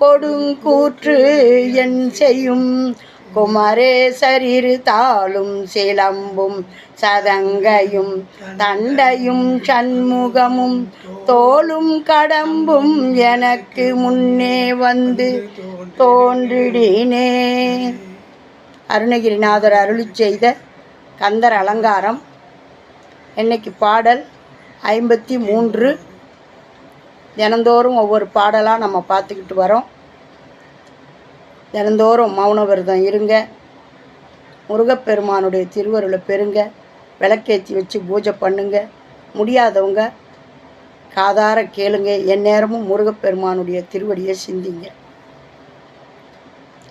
கொடுங்கூற்று என் செய்யும். குமரேசரிரு தாளும் சிலம்பும் சதங்கையும் தண்டையும் சண்முகமும் தோளும் கடம்பும் எனக்கு முன்னே வந்து தோன்றிடினே. அருணகிரிநாதர் அருளி செய்த கந்தர் அலங்காரம். என்னைக்கு பாடல்? ஐம்பத்தி மூன்று தினந்தோறும் ஒவ்வொரு பாடலாக நம்ம பார்த்துக்கிட்டு வரோம். தினந்தோறும் மௌன விரதம் இருங்க. முருகப்பெருமானுடைய திருவருளை பெறுங்க. விளக்கேற்றி வச்சு பூஜை பண்ணுங்க. முடியாதவங்க காதார கேளுங்க. எந்நேரமும் முருகப்பெருமானுடைய திருவடியை சிந்திங்க.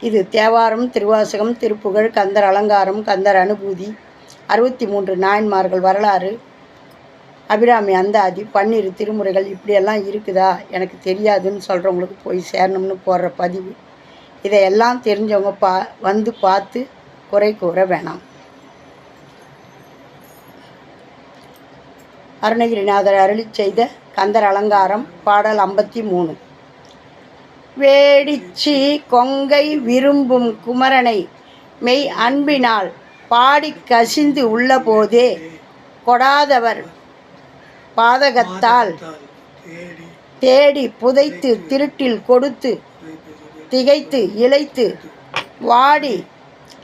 இது தேவாரம் திருவாசகம் திருப்புகழ் கந்தர் அலங்காரம் கந்தர் அனுபூதி அறுபத்தி மூன்று நாயன்மார்கள் வரலாறு அபிராமி அந்தாதி பன்னிரு திருமுறைகள் இப்படியெல்லாம் இருக்குதா? எனக்கு தெரியாதுன்னு சொல்கிறவங்களுக்கு போய் சேரணும்னு போடுற பதிவு. இதையெல்லாம் தெரிஞ்சவங்க பா வந்து பார்த்து குறை கூற வேணாம். அருணகிரிநாதர் அருளி செய்த கந்தர் அலங்காரம் பாடல் ஐம்பத்தி மூணு. வேடிச்சி கொங்கை விரும்பும் குமரனை மெய் அன்பினால் பாடி கசிந்து உள்ளபோதே கொடாதவர் பாதகத்தால் தேடி புதைத்து திருட்டில் கொடுத்து திகைத்து இழைத்து வாடி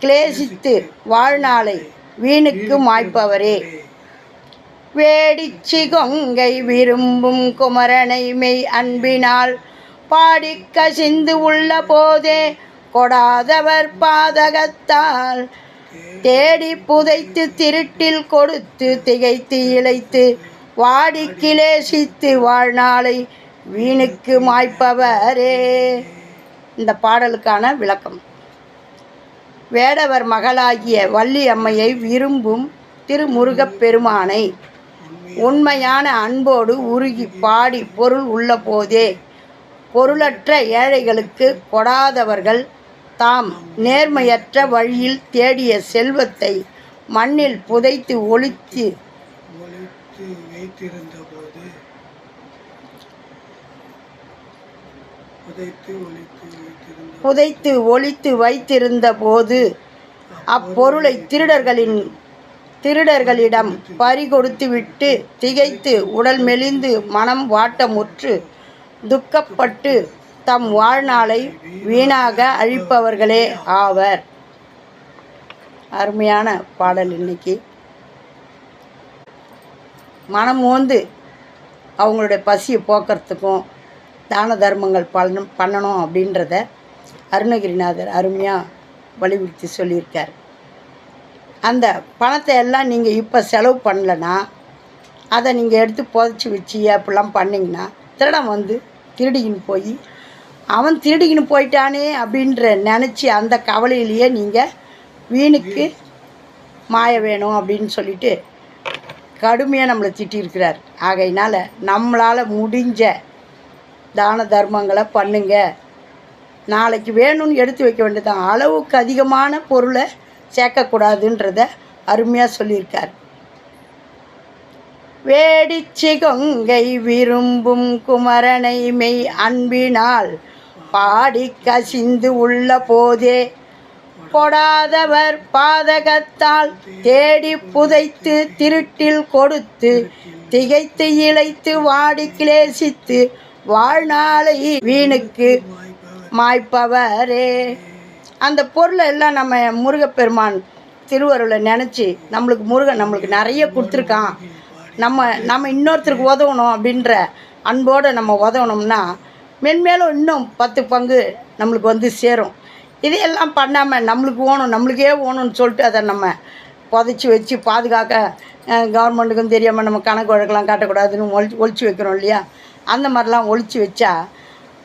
கிளேசித்து வாழ்நாளை வீணுக்கு மாய்ப்பவரே. வேடிச்சி கொங்கை விரும்பும் குமரனை மெய் அன்பினால் பாடி கசிந்து உள்ள போதே கொடாதவர் பாதகத்தால் தேடி புதைத்து திருட்டில் கொடுத்து திகைத்து இழைத்து வாடி கிளேசித்து வாழ்நாளை வீணுக்கு மாய்ப்பவரே. இந்த பாடலுக்கான விளக்கம். வேடவர் மகளாகிய வள்ளி அம்மையை விரும்பும் திருமுருகப் பெருமானை உண்மையான அன்போடு உருகி பாடி பொருள் உள்ள போதே பொருளற்ற ஏழைகளுக்கு கொடாதவர்கள் தாம் நேர்மையற்ற வழியில் தேடிய செல்வத்தை மண்ணில் புதைத்து ஒழித்து ஒழித்து புதைத்து ஒழித்து வைத்திருந்த போது அப்பொருளை திருடர்களின் திருடர்களிடம் பறிகொடுத்துவிட்டு திகைத்து உடல் மெலிந்து மனம் வாட்டமுற்று துக்கப்பட்டு தம் வாழ்நாளை வீணாக அழிப்பவர்களே ஆவர். அருமையான பாடல் இன்னைக்கு. மனம் ஓந்து அவங்களுடைய பசியை போக்குறதுக்கும் தான தர்மங்கள் பண்ண பண்ணணும் அப்படின்றத அருணகிரிநாதர் அருமையாக வலியுறுத்தி சொல்லியிருக்கார். அந்த பணத்தை எல்லாம் நீங்கள் இப்போ செலவு பண்ணலன்னா அதை நீங்கள் எடுத்து புதைச்சி வச்சு அப்படிலாம் பண்ணிங்கன்னா திருடன் வந்து திருடிக்கின்னு போய் அவன் திருடிக்கின்னு போயிட்டானே அப்படின்ற நினச்சி அந்த கவலையிலேயே நீங்கள் வீணுக்கு மாய வேணும் அப்படின்னு சொல்லிட்டு கடுமையாக நம்மளை திட்டியிருக்கிறார். ஆகையினால் நம்மளால் முடிஞ்ச தான தர்மங்களை பண்ணுங்க. நாளைக்கு வேணும்னு எடுத்து வைக்க வேண்டியதான் அளவுக்கு அதிகமான பொருளை சேர்க்கக்கூடாதுன்றத அருமையாக சொல்லியிருக்கார். வேடிச்சி கொங்கை விரும்பும் குமரனை மெய் அன்பினால் பாடி கசிந்து உள்ள போதே கொடாதவர் பாதகத்தால் தேடி புதைத்து திருட்டில் கொடுத்து திகைத்து இழைத்து வாடி கிளேசித்து வாழ்நாளை வீணுக்கு மாய்ப்பவரே. அந்த பொருளை எல்லாம் நம்ம முருகப்பெருமான் திருவருளை நினச்சி நம்மளுக்கு முருகன் நம்மளுக்கு நிறைய கொடுத்துருக்கான். நம்ம நம்ம இன்னொருத்தருக்கு உதவணும் அப்படின்ற அன்போடு நம்ம உதவணும்னா மென்மேலும் இன்னும் பத்து பங்கு நம்மளுக்கு வந்து சேரும். இதையெல்லாம் பண்ணாமல் நம்மளுக்கு ஓணும் நம்மளுக்கே ஓணும்னு சொல்லிட்டு அதை நம்ம புதைச்சி வச்சு பாதுகாக்க கவர்மெண்ட்டுக்கும் தெரியாமல் நம்ம கணக்கு வழக்கெல்லாம் காட்டக்கூடாதுன்னு ஒழி ஒழிச்சு வைக்கிறோம் இல்லையா? அந்த மாதிரிலாம் ஒழிச்சு வச்சா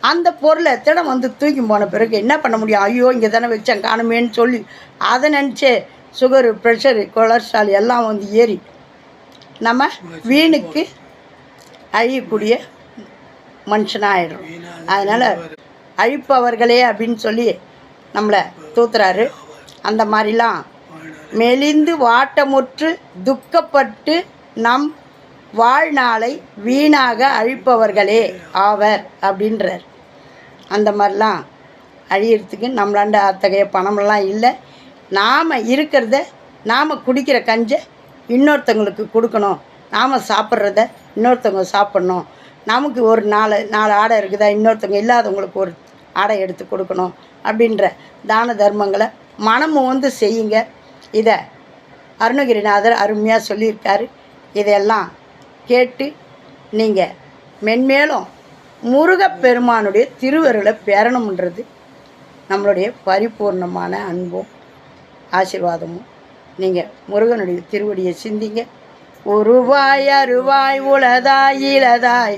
அந்த பொருளை திடம் வந்து தூக்கி போன பிறகு என்ன பண்ண முடியும்? ஐயோ இங்கே தானே வச்சேன் காணுமேன்னு சொல்லி அதை நினச்சே சுகரு ப்ரெஷரு கொலஸ்ட்ரால் எல்லாம் வந்து ஏறி நம்ம வீணுக்கு அழியக்கூடிய மனுஷனாகிடும் வீணாக அதனால் அழிப்பவர்களே அப்படின்னு சொல்லி நம்மளை தூத்துறாரு. அந்த மாதிரிலாம் மெலிந்து வாட்டமுற்று துக்கப்பட்டு நம் வாழ்நாளை வீணாக அழிப்பவர்களே ஆவர் அப்படின்றார். அந்த மாதிரிலாம் அழியறதுக்கு நம்மளாண்ட அத்தகைய பணமெல்லாம் இல்லை. நாம் இருக்கிறத நாம் குடிக்கிற கஞ்சை இன்னொருத்தவங்களுக்கு கொடுக்கணும். நாம் சாப்பிட்றத இன்னொருத்தவங்க சாப்பிட்ணும். நமக்கு ஒரு நாலு நாலு ஆடை இருக்குதா? இன்னொருத்தவங்க இல்லாதவங்களுக்கு ஒரு ஆடை எடுத்து கொடுக்கணும் அப்படின்ற தான தர்மங்களை மனமும் வந்து செய்யுங்க. இதை அருணகிரிநாதர் அருமையாக சொல்லியிருக்காரு. இதையெல்லாம் கேட்டு நீங்கள் மென்மேலும் முருகப்பெருமானுடைய திருவருளை பெறணுன்றது நம்மளுடைய பரிபூர்ணமான அன்பும் ஆசீர்வாதமும். நீங்கள் முருகனுடைய திருவடியை சிந்திங்க. உருவாய் அருவாய் உளதாய் இளதாய்